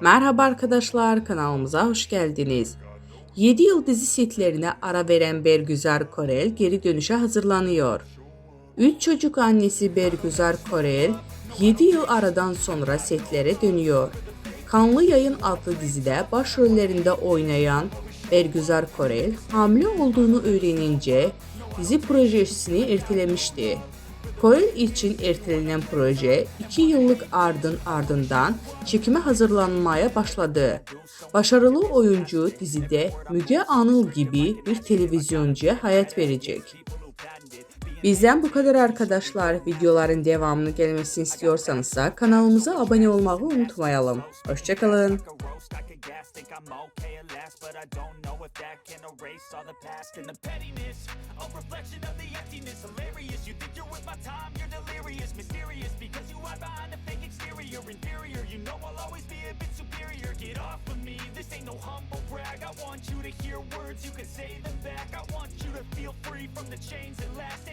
Merhaba arkadaşlar kanalımıza hoş geldiniz. 7 yıl dizi setlerine ara veren Bergüzar Korel geri dönüşe hazırlanıyor. 3 çocuk annesi Bergüzar Korel 7 yıl aradan sonra setlere dönüyor. Kanlı Yayın adlı dizide başrollerinde oynayan Bergüzar Korel hamile olduğunu öğrenince dizi projesini ertelemişti. Korel için ertelenen proje 2 yıllık ardın ardından çekime hazırlanmaya başladı. Başarılı oyuncu dizide Müge Anıl gibi bir televizyoncuya hayat verecek. Bizden bu kadar arkadaşlar. Videoların devamını gelmesini istiyorsanız da kanalımıza abone olmayı unutmayalım. Hoşçakalın. I'm okay at last, but I don't know if that can erase all the past and the pettiness. Exterior, inferior. You know I'll always be a bit superior. Get off of me, this ain't no humble brag. I want you to hear words, you can say them back. I want you to feel free from the chains that last